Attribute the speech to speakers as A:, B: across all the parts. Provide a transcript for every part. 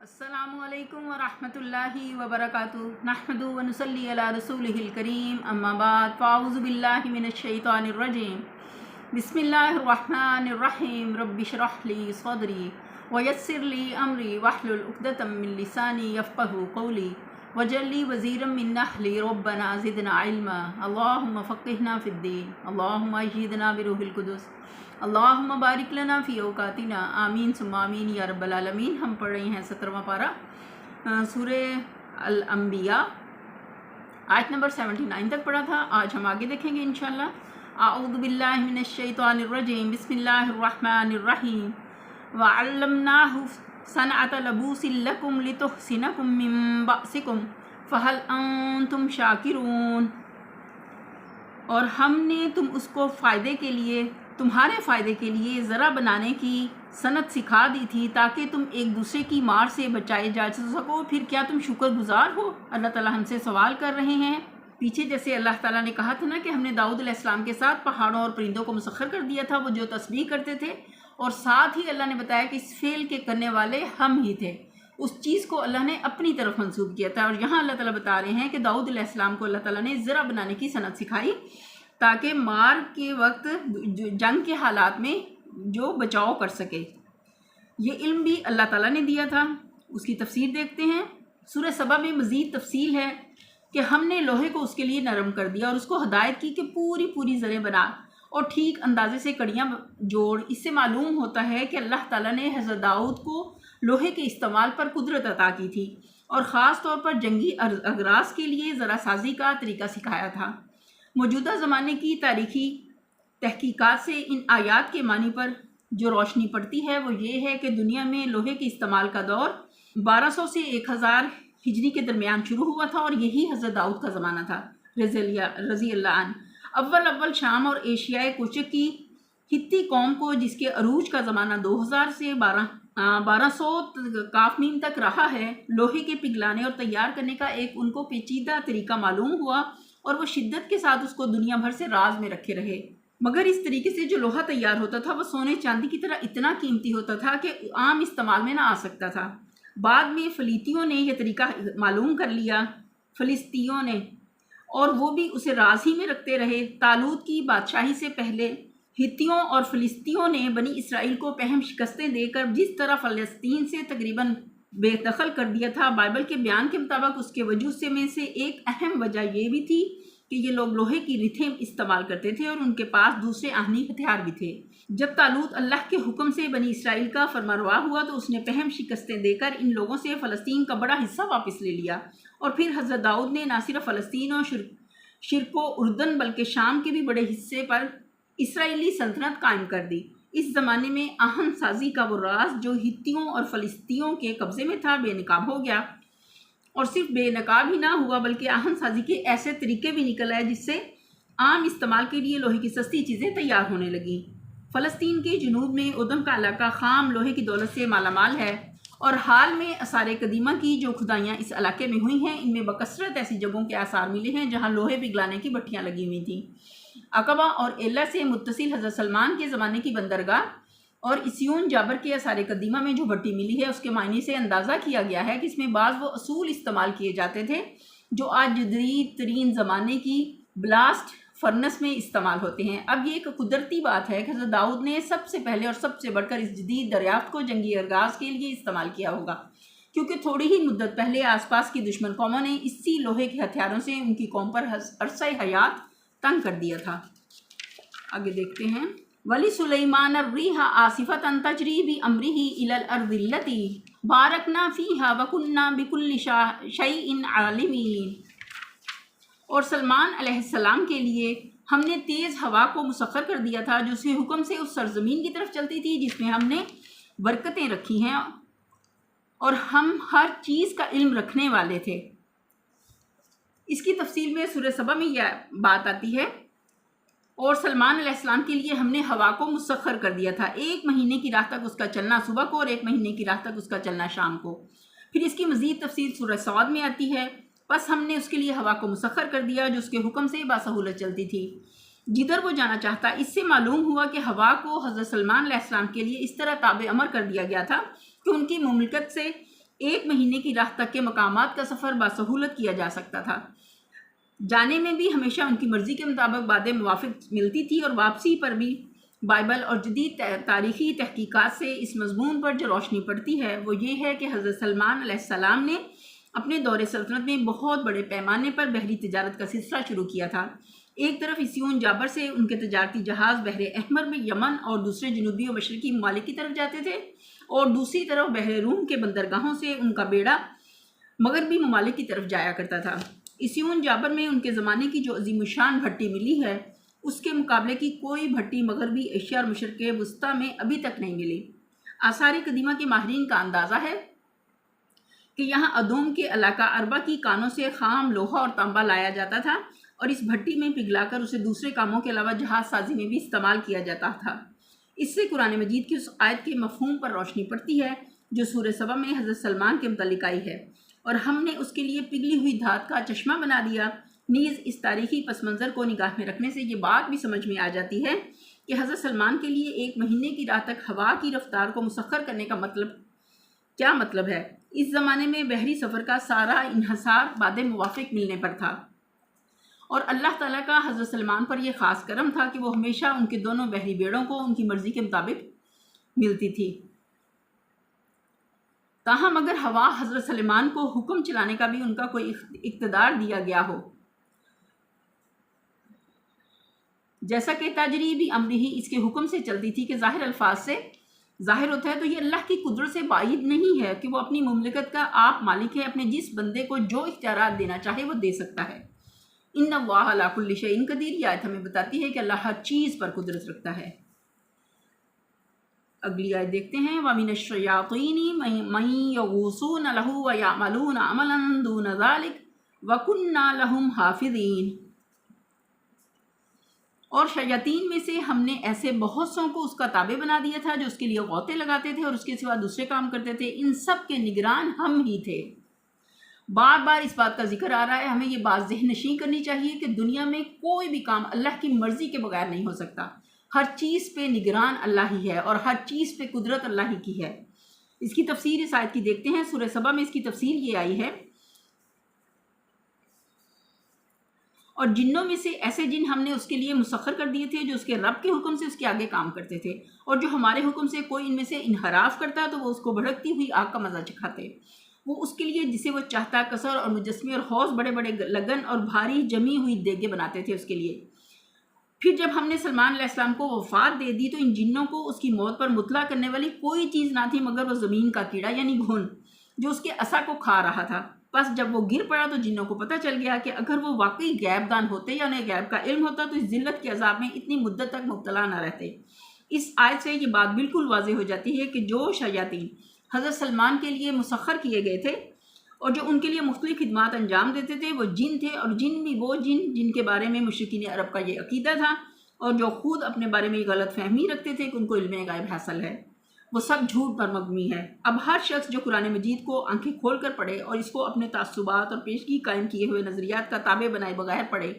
A: السلام علیکم ورحمۃ اللہ وبرکاتہ نحمد ونصلی علی رسول الکریم اما بعد فاعوذ باللہ من الشیطان وجلي وزيرا من نحل ربنا زدنا علما. اللهم فقهنا في الدين. اللهم اجهدنا بروح القدس. اللهم بارك لنا في أوقاتنا. آمين. ثم آمين. يا رب العالمين. هم پڑھ رہے ہیں 17واں پارہ. الانبیاء. آیت نمبر 79 تک پڑھا تھا. آج ہم آگے دیکھیں گے انشاءاللہ. اعوذ باللہ من الشیطان الرجیم. بسم اللہ الرحمن الرحیم. وعلمناه صنعت لبوس لکم لتحسنکم من بأسکم فہل انتم شاکرون اور ہم نے تم اس کو فائدے کے لیے، تمہارے فائدے کے لیے ذرا بنانے کی صنعت سکھا دی تھی تاکہ تم ایک دوسرے کی مار سے بچائے جا سکو۔ پھر کیا تم شکر گزار ہو؟ اللہ تعالیٰ ہم سے سوال کر رہے ہیں۔ پیچھے جیسے اللہ تعالیٰ نے کہا تھا نا کہ ہم نے داؤد علیہ السلام کے ساتھ پہاڑوں اور پرندوں کو مسخر کر دیا تھا، وہ جو تسبیح کرتے تھے اور ساتھ ہی اللہ نے بتایا کہ اس فعل کے کرنے والے ہم ہی تھے۔ اس چیز کو اللہ نے اپنی طرف منسوخ کیا تھا اور یہاں اللہ تعالیٰ بتا رہے ہیں کہ داؤد علیہ السلام کو اللہ تعالیٰ نے ذرا بنانے کی صنعت سکھائی تاکہ مار کے وقت جنگ کے حالات میں جو بچاؤ کر سکے۔ یہ علم بھی اللہ تعالیٰ نے دیا تھا۔ اس کی تفسیر دیکھتے ہیں۔ سورہ صبا میں مزید تفصیل ہے کہ ہم نے لوہے کو اس کے لیے نرم کر دیا اور اس کو ہدایت کی کہ پوری پوری زریں بنا۔ اور ٹھیک اندازے سے کڑیاں جوڑ، اس سے معلوم ہوتا ہے کہ اللہ تعالیٰ نے حضرت داؤد کو لوہے کے استعمال پر قدرت عطا کی تھی اور خاص طور پر جنگی اغراض کے لیے ذرا سازی کا طریقہ سکھایا تھا۔ موجودہ زمانے کی تاریخی تحقیقات سے ان آیات کے معنی پر جو روشنی پڑتی ہے وہ یہ ہے کہ دنیا میں لوہے کے استعمال کا دور بارہ سو سے ایک ہزار ہجری کے درمیان شروع ہوا تھا اور یہی حضرت داؤد کا زمانہ تھا رضی اللہ عنہ۔ اول اول شام اور ایشیائے کوچک کی ہتی قوم کو جس کے عروج کا زمانہ دو ہزار سے بارہ بارہ سو کافمین تک رہا ہے، لوہے کے پگھلانے اور تیار کرنے کا ایک ان کو پیچیدہ طریقہ معلوم ہوا اور وہ شدت کے ساتھ اس کو دنیا بھر سے راز میں رکھے رہے۔ مگر اس طریقے سے جو لوہا تیار ہوتا تھا، وہ سونے چاندی کی طرح اتنا قیمتی ہوتا تھا کہ عام استعمال میں نہ آ سکتا تھا۔ بعد میں فلیتیوں نے یہ طریقہ معلوم کر لیا۔ فلسطینوں نے اور وہ بھی اسے راز ہی میں رکھتے رہے۔ تالود کی بادشاہی سے پہلے ہتیوں اور فلسطینوں نے بنی اسرائیل کو پہم شکستیں دے کر جس طرح فلسطین سے تقریباً بے دخل کر دیا تھا، بائبل کے بیان کے مطابق اس کے وجود سے میں سے ایک اہم وجہ یہ بھی تھی کہ یہ لوگ لوہے کی ریتھیں استعمال کرتے تھے اور ان کے پاس دوسرے آہنی ہتھیار بھی تھے۔ جب تعلق اللہ کے حکم سے بنی اسرائیل کا فرماروا ہوا تو اس نے پہم شکستیں دے کر ان لوگوں سے فلسطین کا بڑا حصہ واپس لے لیا۔ اور پھر حضرت داؤد نے نہ صرف فلسطین اور شرک و اردن بلکہ شام کے بھی بڑے حصے پر اسرائیلی سلطنت قائم کر دی۔ اس زمانے میں آہن سازی کا وہ راز جو ہتیوں اور فلسطینوں کے قبضے میں تھا بے نقاب ہو گیا۔ اور صرف بے نقاب ہی نہ ہوا بلکہ آہن سازی کے ایسے طریقے بھی نکل آئے جس سے عام استعمال کے لیے لوہے کی سستی چیزیں تیار ہونے لگیں۔ فلسطین کے جنوب میں ادم کا علاقہ خام لوہے کی دولت سے مالا مال ہے اور حال میں اثار قدیمہ کی جو خدائیاں اس علاقے میں ہوئی ہیں، ان میں بکثرت ایسی جگہوں کے آثار ملے ہیں جہاں لوہے پگھلانے کی بٹیاں لگی ہوئی تھیں۔ اقبا اور ایلا سے متصل حضرت سلمان کے زمانے کی بندرگاہ اور اسیون جابر کے اثار قدیمہ میں جو بٹی ملی ہے، اس کے معنی سے اندازہ کیا گیا ہے کہ اس میں بعض وہ اصول استعمال کیے جاتے تھے جو آج جدید ترین زمانے کی بلاسٹ فرنس میں استعمال ہوتے ہیں۔ اب یہ ایک قدرتی بات ہے کہ حضرت داؤد نے سب سے پہلے اور سب سے بڑھ کر اس جدید دریافت کو جنگی ارگاز کے لیے استعمال کیا ہوگا، کیونکہ تھوڑی ہی مدت پہلے آس پاس کی دشمن قوموں نے اسی لوہے کے ہتھیاروں سے ان کی قوم پر عرصہ حیات تنگ کر دیا تھا۔ آگے دیکھتے ہیں۔ ولی سلیمان الریح آصفت تجری بھی امری ہی الارض بارکنا فیہا وکننا بکل شیء عالمین۔ اور سلمان علیہ السلام کے لیے ہم نے تیز ہوا کو مسخر کر دیا تھا، جو سے حکم سے اس سرزمین کی طرف چلتی تھی، جس میں ہم نے برکتیں رکھی ہیں۔ اور ہم ہر چیز کا علم رکھنے والے تھے۔ اس کی تفصیل میں سورہ صبح میں یہ بات آتی ہے۔ اور سلمان علیہ السلام کے لیے ہم نے ہوا کو مسخر کر دیا تھا۔ ایک مہینے کی راہ تک اس کا چلنا صبح کو اور ایک مہینے کی راہ تک اس کا چلنا شام کو۔ پھر اس کی مزید تفصیل سورہ سعود میں آتی ہے۔ بس ہم نے اس کے لیے ہوا کو مسخر کر دیا جو اس کے حکم سے باسہولت چلتی تھی۔ جدھر وہ جانا چاہتا، اس سے معلوم ہوا کہ ہوا کو حضرت سلمان علیہ السلام کے لیے اس طرح تابع امر کر دیا گیا تھا کہ ان کی مملکت سے ایک مہینے کی راہ تک کے مقامات کا سفر باسہولت کیا جا سکتا تھا۔ جانے میں بھی ہمیشہ ان کی مرضی کے مطابق باتیں موافق ملتی تھی اور واپسی پر بھی بائبل اور جدید تاریخی تحقیقات سے اس مضمون پر جو روشنی پڑتی ہے وہ یہ ہے کہ حضرت سلمان علیہ السلام نے اپنے دور سلطنت میں بہت بڑے پیمانے پر بحری تجارت کا سلسلہ شروع کیا تھا۔ ایک طرف اسیون جابر سے ان کے تجارتی جہاز بحر احمر میں یمن اور دوسرے جنوبی و مشرقی ممالک کی طرف جاتے تھے اور دوسری طرف بحر روم کے بندرگاہوں سے ان کا بیڑا مغربی ممالک کی طرف جایا کرتا تھا۔ اسیون جابر میں ان کے زمانے کی جو عظیم الشان بھٹی ملی ہے، اس کے مقابلے کی کوئی بھٹی مغربی ایشیا اور مشرق وسطیٰ میں ابھی تک نہیں ملی۔ آثار قدیمہ کے ماہرین کا اندازہ ہے کہ یہاں ادوم کے علاقہ اربا کی کانوں سے خام، لوہا اور تانبا لایا جاتا تھا اور اس بھٹی میں پگھلا کر اسے دوسرے کاموں کے علاوہ جہاز سازی میں بھی استعمال کیا جاتا تھا۔ اس سے قرآن مجید کی اس آیت کے مفہوم پر روشنی پڑتی ہے، جو سورہ صبا میں حضرت سلمان کے متعلق آئی ہے۔ اور ہم نے اس کے لیے پگھلی ہوئی دھات کا چشمہ بنا دیا۔ نیز اس تاریخی پس منظر کو نگاہ میں رکھنے سے یہ بات بھی سمجھ میں آ جاتی ہے کہ حضرت سلمان کے لیے ایک مہینے کی رات تک ہوا کی رفتار کو مسخر کرنے کا مطلب کیا مطلب ہے؟ اس زمانے میں بحری سفر کا سارا انحصار باد موافق ملنے پر تھا۔ اور اللہ تعالیٰ کا حضرت سلمان پر یہ خاص کرم تھا کہ وہ ہمیشہ ان کے دونوں بحری بیڑوں کو ان کی مرضی کے مطابق ملتی تھی۔ تاہم اگر ہوا حضرت سلمان کو حکم چلانے کا بھی ان کا کوئی اقتدار دیا گیا ہو۔ جیسا کہ تاجری بھی امری ہی اس کے حکم سے چلتی تھی کہ ظاہر الفاظ سے ظاہر ہوتا ہے تو یہ اللہ کی قدرت سے بعید نہیں ہے کہ وہ اپنی مملکت کا آپ مالک ہے اپنے جس بندے کو جو اختیارات دینا چاہے وہ دے سکتا ہے۔ ان واہ لاک الشعین قدیر، یہ آیت ہمیں بتاتی ہے کہ اللہ ہر چیز پر قدرت رکھتا ہے۔ اگلی آیت دیکھتے ہیں۔ وَمِنَ الشَّيَاطِينِ مَن يَغُوصُونَ لَهُ وَيَعْمَلُونَ عَمَلًا دُونَ ذَلِكَ وَكُنَّا لَهُمْ حَافِظِينَ۔ اور شیاطین میں سے ہم نے ایسے بہت سوں کو اس کا تابع بنا دیا تھا جو اس کے لیے غوطے لگاتے تھے اور اس کے سوا دوسرے کام کرتے تھے۔ ان سب کے نگران ہم ہی تھے۔ بار بار اس بات کا ذکر آ رہا ہے۔ ہمیں یہ بات ذہن نشین کرنی چاہیے کہ دنیا میں کوئی بھی کام اللہ کی مرضی کے بغیر نہیں ہو سکتا۔ ہر چیز پہ نگران اللہ ہی ہے اور ہر چیز پہ قدرت اللہ ہی کی ہے۔ اس کی تفسیر اس آیت کی دیکھتے ہیں، سورہ سبا میں اس کی تفسیر یہ آئی ہے۔ اور جنوں میں سے ایسے جن ہم نے اس کے لیے مسخر کر دیے تھے، جو اس کے رب کے حکم سے اس کے آگے کام کرتے تھے، اور جو ہمارے حکم سے کوئی ان میں سے انحراف کرتا تو وہ اس کو بھڑکتی ہوئی آگ کا مزہ چکھاتے۔ وہ اس کے لیے جسے وہ چاہتا کثر اور مجسمے اور حوض بڑے بڑے لگن اور بھاری جمی ہوئی دیگے بناتے تھے اس کے لیے۔ پھر جب ہم نے سلمان علیہ السلام کو وفات دے دی تو ان جنوں کو اس کی موت پر مطلع کرنے والی کوئی چیز نہ تھی مگر وہ زمین کا کیڑا یعنی گھن جو اس کے اصا کو کھا رہا تھا۔ بس جب وہ گر پڑا تو جنوں کو پتہ چل گیا کہ اگر وہ واقعی غیب دان ہوتے یا انہیں غیب کا علم ہوتا تو اس ذلت کے عذاب میں اتنی مدت تک مبتلا نہ رہتے۔ اس آیت سے یہ بات بالکل واضح ہو جاتی ہے کہ جو شیاطین حضرت سلمان کے لیے مسخر کیے گئے تھے اور جو ان کے لیے مختلف خدمات انجام دیتے تھے، وہ جن تھے اور جن بھی وہ جن جن کے بارے میں مشرقین عرب کا یہ عقیدہ تھا اور جو خود اپنے بارے میں یہ غلط فہمی رکھتے تھے کہ ان کو علم غائب حاصل ہے۔ وہ سب جھوٹ پر مبنی ہے۔ اب ہر شخص جو قرآن مجید کو آنکھیں کھول کر پڑھے اور اس کو اپنے تعصبات اور پیشگی قائم کیے ہوئے نظریات کا تابع بنائے بغیر پڑھے،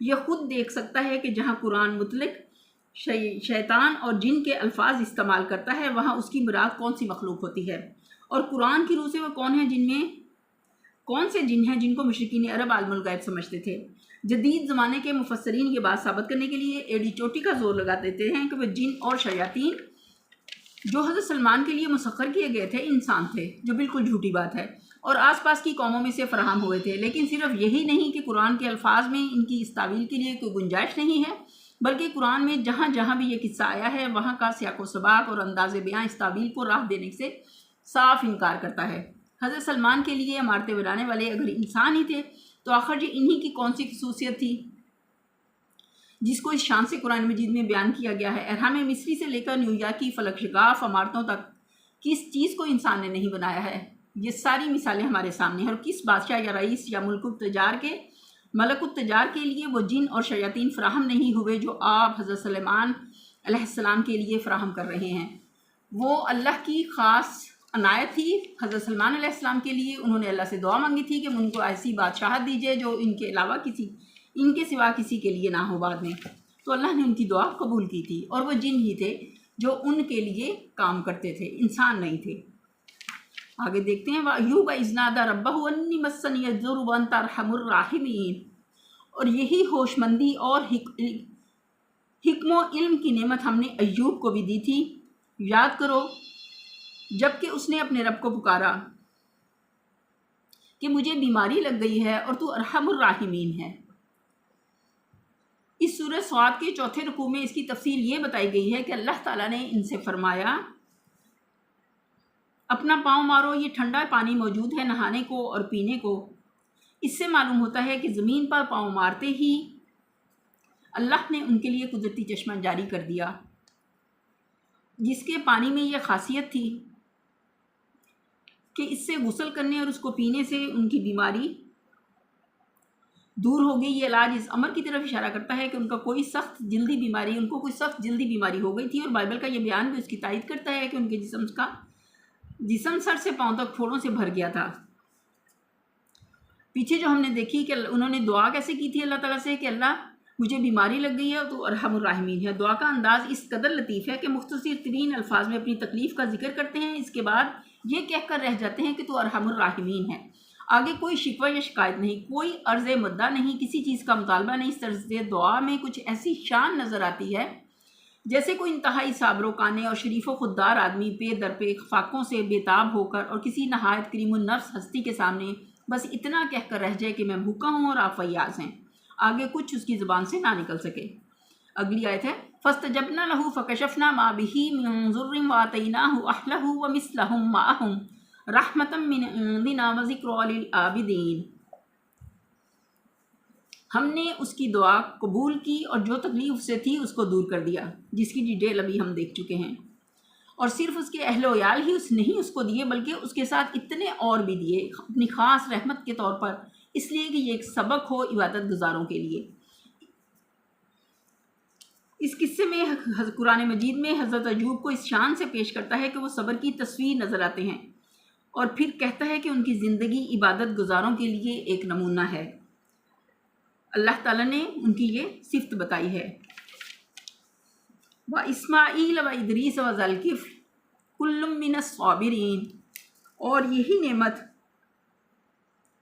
A: یہ خود دیکھ سکتا ہے کہ جہاں قرآن مطلق شیطان اور جن کے الفاظ استعمال کرتا ہے، وہاں اس کی مراد کون سی مخلوق ہوتی ہے؟ اور قرآن کی روح سے وہ کون ہیں جن میں کون سے جن ہیں جن کو مشرقین عرب عالم الغیب سمجھتے تھے؟ جدید زمانے کے مفسرین یہ بات ثابت کرنے کے لیے ایڈی چوٹی کا زور لگا دیتے ہیں کہ وہ جن اور شیاطین جو حضرت سلمان کے لیے مسخر کیے گئے تھے انسان تھے، جو بالکل جھوٹی بات ہے۔ اور آس پاس کی قوموں میں سے فراہم ہوئے تھے۔ لیکن صرف یہی نہیں کہ قرآن کے الفاظ میں ان کی اس تعویل کے لیے کوئی گنجائش نہیں ہے، بلکہ قرآن میں جہاں جہاں بھی یہ قصہ آیا ہے، وہاں کا سیاق و سباق اور انداز بیاں اس تعویل کو راہ دینے سے صاف انکار کرتا ہے۔ حضرت سلمان کے لیے عمارتیں بنانے والے اگر انسان ہی تھے، تو آخر یہ انہی کی کون سی خصوصیت تھی؟ جس کو اس شان سے قرآن مجید میں بیان کیا گیا ہے۔ ارحام مصری سے لے کر نیو یارک کی فلک شگاف، عمارتوں تک کس چیز کو انسان نے نہیں بنایا ہے؟ یہ ساری مثالیں ہمارے سامنے ہیں۔ اور کس بادشاہ یا رئیس یا ملک التجار کے، ملک التجار کے لیے وہ جن اور شیاطین فراہم نہیں ہوئے جو آپ حضرت سلیمان علیہ السلام کے لیے فراہم کر رہے ہیں؟ وہ اللہ کی خاص عنایت تھی حضرت سلمان علیہ السلام کے لیے، انہوں نے اللہ سے دعا مانگی تھی کہ ان کو ایسی بادشاہت دیجیے جو ان کے علاوہ کسی، ان کے سوا کسی کے لیے نہ ہو بعد میں۔ تو اللہ نے ان کی دعا قبول کی تھی اور وہ جن ہی تھے جو ان کے لیے کام کرتے تھے، انسان نہیں تھے۔ آگے دیکھتے ہیں ایوب ازنادہ ربہ انی مسن یزر ترحم الراحمین اور یہی ہوش مندی اور حکم و علم کی نعمت ہم نے ایوب کو بھی دی تھی۔ یاد کرو جبکہ اس نے اپنے رب کو پکارا کہ مجھے بیماری لگ گئی ہے اور تو ارحم الراحمین ہے۔ اس سورہ سواد کے چوتھے رقوع میں اس کی تفصیل یہ بتائی گئی ہے کہ اللہ تعالیٰ نے ان سے فرمایا، اپنا پاؤں مارو، یہ ٹھنڈا پانی موجود ہے نہانے کو اور پینے کو۔ اس سے معلوم ہوتا ہے کہ زمین پر پاؤں مارتے ہی اللہ نے ان کے لیے قدرتی چشمہ جاری کر دیا، جس کے پانی میں یہ خاصیت تھی۔ کہ اس سے غسل کرنے اور اس کو پینے سے ان کی بیماری دور ہو گئی یہ علاج اس عمر کی طرف اشارہ کرتا ہے کہ ان کا کوئی سخت جلدی بیماری، ان کو کوئی سخت جلدی بیماری ہو گئی تھی اور بائبل کا یہ بیان بھی اس کی تائید کرتا ہے کہ ان کے جسم کا، جسم سر سے پاؤں تک پھوڑوں سے بھر گیا تھا۔ پیچھے جو ہم نے دیکھی کہ انہوں نے دعا کیسے کی تھی اللہ تعالیٰ سے کہ اللہ مجھے بیماری لگ گئی ہے تو ارحم الرحمین ہے دعا کا انداز اس قدر لطیف ہے کہ مختصر ترین الفاظ میں اپنی تکلیف کا ذکر کرتے ہیں۔ اس کے بعد یہ کہہ کر رہ جاتے ہیں کہ تو ارحم الرحمین ہے۔ آگے کوئی شکوہ یا شکایت نہیں، کوئی عرض مدعا نہیں، کسی چیز کا مطالبہ نہیں اس طرز دعا میں کچھ ایسی شان نظر آتی ہے جیسے کوئی انتہائی صابر و کانے اور شریف و خوددار آدمی پے در پہ فاقوں سے بےتاب ہو کر اور کسی نہایت کریم النفس ہستی کے سامنے بس اتنا کہہ کر رہ جائے کہ میں بھوکا ہوں اور آپ فیاض ہیں۔ آگے کچھ اس کی زبان سے نہ نکل سکے۔ اگلی آیت ہے فسط جبنا لہو فکشفنا ما بھی منظر واتینہ اہلہ و معہم رحمتم من عندنا و ذکر للعابدین ہم نے اس کی دعا قبول کی اور جو تکلیف سے تھی اس کو دور کر دیا، جس کی ڈیٹیل ابھی ہم دیکھ چکے ہیں۔ اور صرف اس کے اہل و عیال ہی اس نہیں اس کو دیے، بلکہ اس کے ساتھ اتنے اور بھی دیے، اپنی خاص رحمت کے طور پر۔ اس لیے کہ یہ ایک سبق ہو عبادت گزاروں کے لیے۔ اس قصے میں قرآن مجید میں حضرت عجوب کو اس شان سے پیش کرتا ہے کہ وہ صبر کی تصویر نظر آتے ہیں اور پھر کہتا ہے کہ ان کی زندگی عبادت گزاروں کے لیے ایک نمونہ ہے۔ اللہ تعالیٰ نے ان کی یہ صفت بتائی ہے۔ و اسماعیل و ادریس و ذلکف من صابرین اور یہی نعمت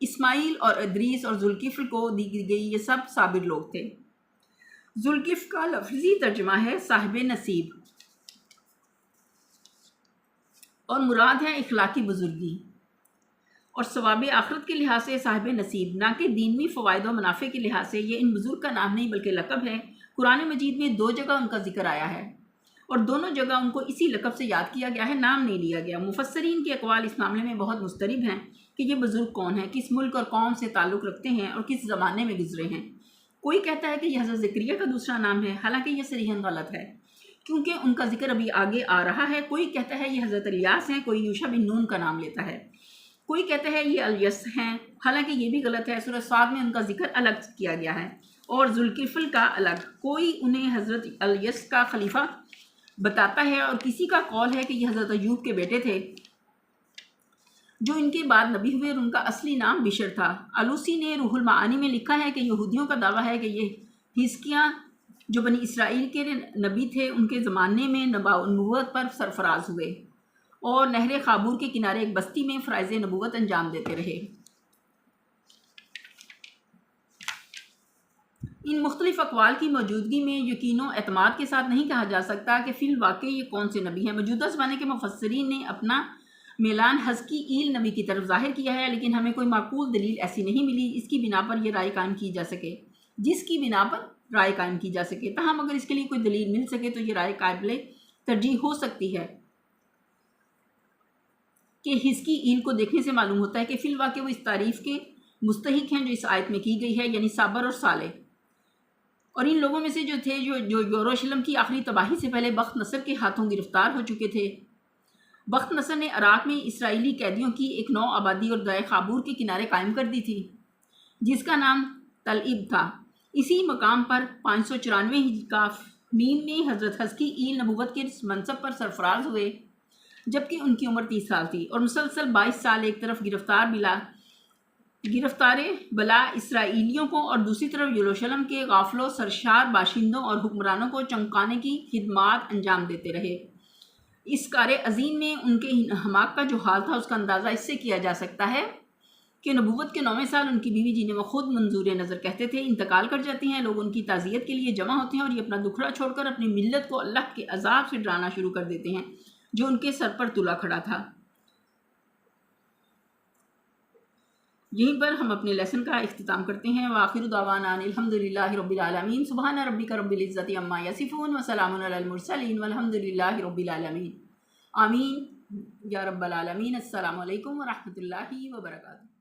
A: اسماعیل اور ادریس اور ذوالکفل کو دی گئی، یہ سب صابر لوگ تھے۔ ذوالکف کا لفظی ترجمہ ہے صاحب نصیب۔ اور مراد ہے اخلاقی بزرگی۔ اور ثواب آخرت کے لحاظ سے صاحب نصیب، نہ کہ دینوی فوائد و منافع کے لحاظ سے یہ ان بزرگ کا نام نہیں بلکہ لقب ہے قرآن مجید میں دو جگہ ان کا ذکر آیا ہے۔ اور دونوں جگہ ان کو اسی لقب سے یاد کیا گیا ہے، نام نہیں لیا گیا۔ مفسرین کے اقوال اس معاملے میں بہت مسترب ہیں کہ یہ بزرگ کون ہیں، کس ملک اور قوم سے تعلق رکھتے ہیں اور کس زمانے میں گزرے ہیں۔ کوئی کہتا ہے کہ یہ حضرت ذکریہ کا دوسرا نام ہے، حالانکہ یہ سریحن غلط ہے، کیونکہ ان کا ذکر ابھی آگے آ رہا ہے۔ کوئی کہتا ہے یہ حضرت الیاس ہیں، کوئی یوشا بن نون کا نام لیتا ہے۔ کوئی کہتا ہے یہ الیس ہیں، حالانکہ یہ بھی غلط ہے۔ سورہ سعد میں ان کا ذکر الگ کیا گیا ہے اور ذوالکفل کا الگ۔ کوئی انہیں حضرت الیس کا خلیفہ بتاتا ہے اور کسی کا قول ہے کہ یہ حضرت ایوب کے بیٹے تھے۔ جو ان کے بعد نبی ہوئے اور ان کا اصلی نام بشر تھا۔ علوسی نے روح المعانی میں لکھا ہے کہ یہودیوں کا دعویٰ ہے کہ یہ ہسکیاں جو بنی اسرائیل کے نبی تھے، ان کے زمانے میں نبا نبوت پر سرفراز ہوئے اور نہر خابور کے کنارے ایک بستی میں فرائض نبوت انجام دیتے رہے۔ ان مختلف اقوال کی موجودگی میں یقین و اعتماد کے ساتھ نہیں کہا جا سکتا کہ فی الواقع یہ کون سے نبی ہیں۔ موجودہ زمانے کے مفسرین نے اپنا میلان حزقی ایل نبی کی طرف ظاہر کیا ہے، لیکن ہمیں کوئی معقول دلیل ایسی نہیں ملی اس کی بنا پر یہ رائے قائم کی جا سکے۔ جس کی بنا پر رائے قائم کی جا سکے، تاہم اگر اس کے لیے کوئی دلیل مل سکے تو یہ رائے قابل ترجیح ہو سکتی ہے۔ کہ ہسکی ایل کو دیکھنے سے معلوم ہوتا ہے کہ فی الواقع وہ اس تعریف کے مستحق ہیں جو اس آیت میں کی گئی ہے یعنی صابر اور صالح۔ اور ان لوگوں میں سے جو تھے، جو جو یوروشلم کی آخری تباہی سے پہلے بخت نصر کے ہاتھوں گرفتار ہو چکے تھے۔ بخت نصر نے عراق میں اسرائیلی قیدیوں کی ایک نو آبادی اور دائے خابور کے کنارے قائم کر دی تھی، جس کا نام تلعب تھا۔ اسی مقام پر پانچ سو چورانوے کا مین میں حضرت حسکی ایل نبوت کے منصب پر سرفراز ہوئے، جبکہ ان کی عمر تیس سال تھی اور مسلسل بائیس سال ایک طرف گرفتار بلا گرفتار بلا اسرائیلیوں کو اور دوسری طرف یروشلم کے غافل و سرشار باشندوں اور حکمرانوں کو چمکانے کی خدمات انجام دیتے رہے۔ اس کار عظیم میں ان کے ہماک کا جو حال تھا، اس کا اندازہ اس سے کیا جا سکتا ہے کہ نبوت کے نویں سال ان کی بیوی جنہیں وہ خود منظور نظر کہتے تھے انتقال کر جاتی ہیں، لوگ ان کی تعزیت کے لیے جمع ہوتے ہیں اور یہ اپنا دکھڑا چھوڑ کر اپنی ملت کو اللہ کے عذاب سے ڈرانا شروع کر دیتے ہیں، جو ان کے سر پر تلا کھڑا تھا۔ یہیں پر ہم اپنے لیسن کا اختتام کرتے ہیں۔ وآخر دعوانا الحمد للہ رب العالمین۔ سبحان ربی کا رب العزت عما یصفون وسلام علی المرسلین۔ والحمد للہ رب العالمین۔ آمین۔ یا رب العالمین، السلام علیکم ورحمۃ اللہ وبرکاتہ۔